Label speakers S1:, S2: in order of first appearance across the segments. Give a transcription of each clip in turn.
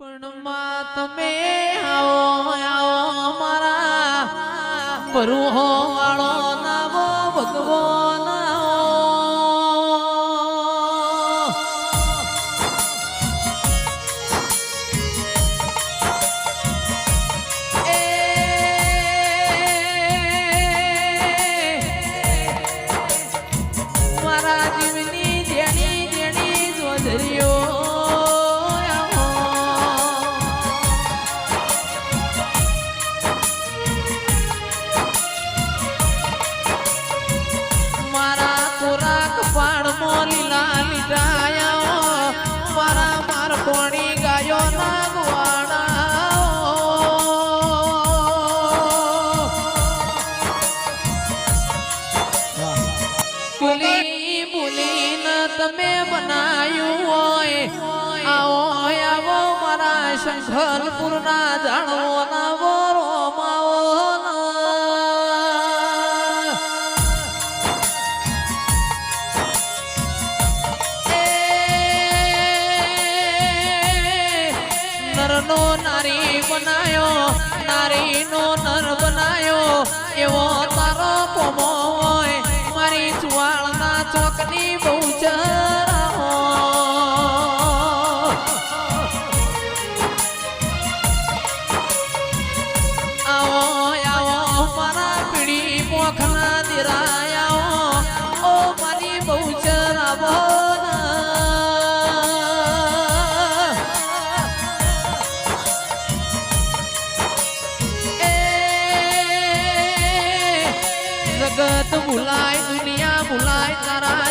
S1: પણ માં તમે આવો આવો મારા પરુહો વાળો નામો ભગવાન ધનપુરના જાણવો ના બોરો માવો નરનો નારી બનાયો, નારીનો નર બનાયો, એવો તારો પોમો હોય, મારી જુવાળના ચોકની બહુ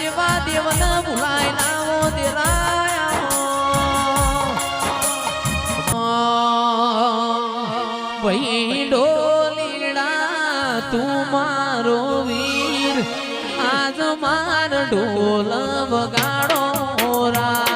S1: જેવા દેવન ભૂલાય નામો દેલાયા ભાઈ ડોલીડા ઢોલ વગાડો રા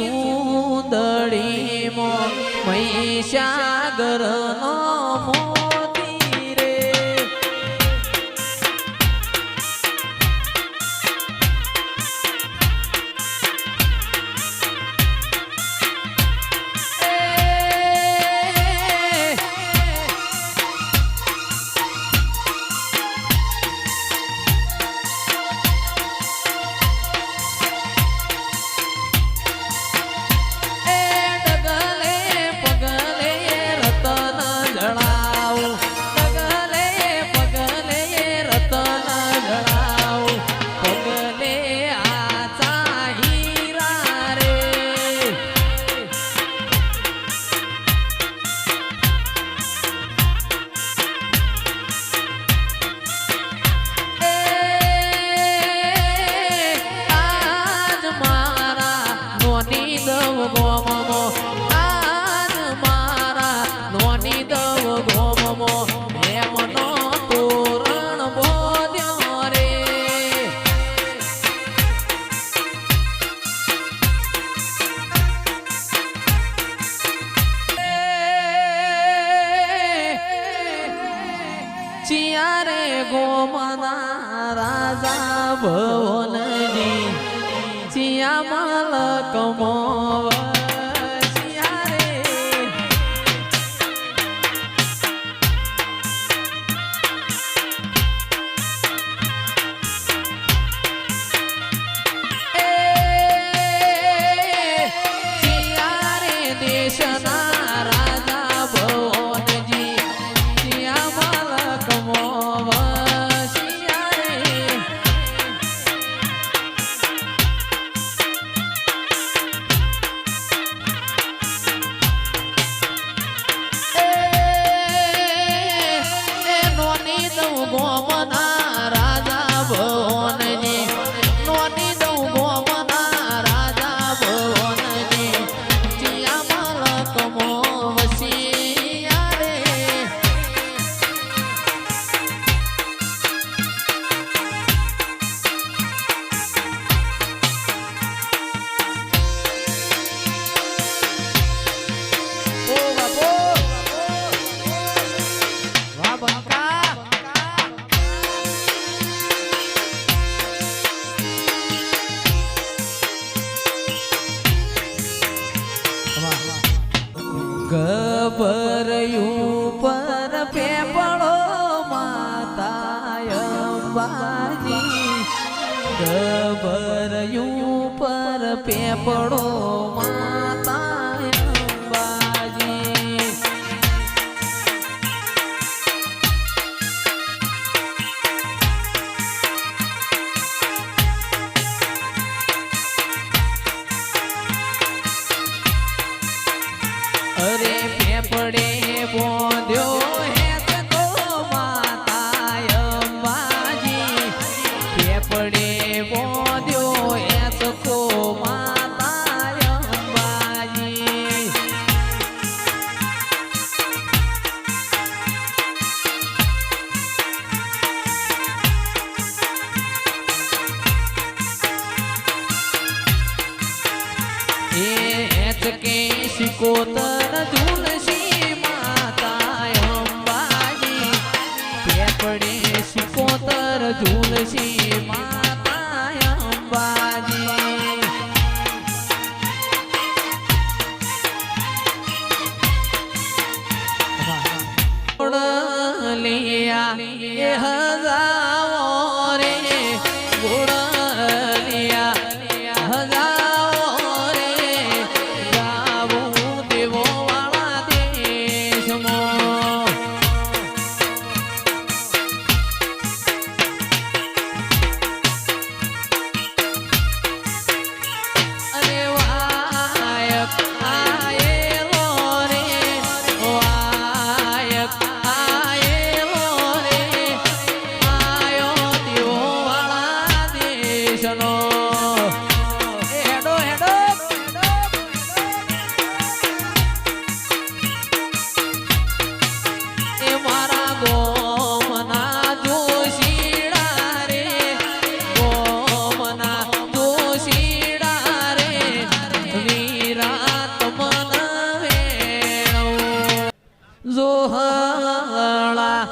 S1: ચૂંદડીમાં મહીસાગરનો મો ભવનની ચિયા માલકમો પર ઝુલસી 如何来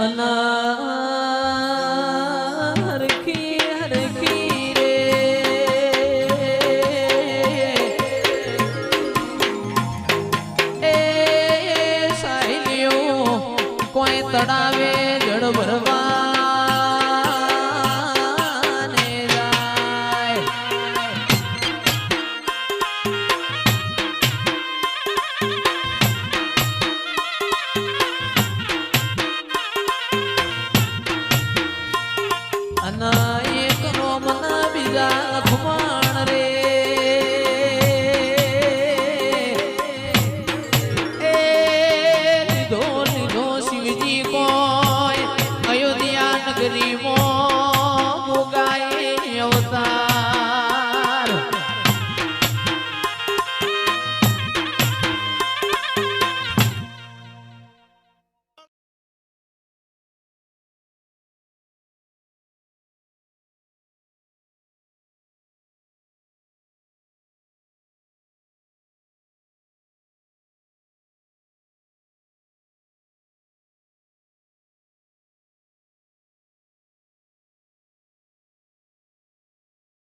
S1: Allah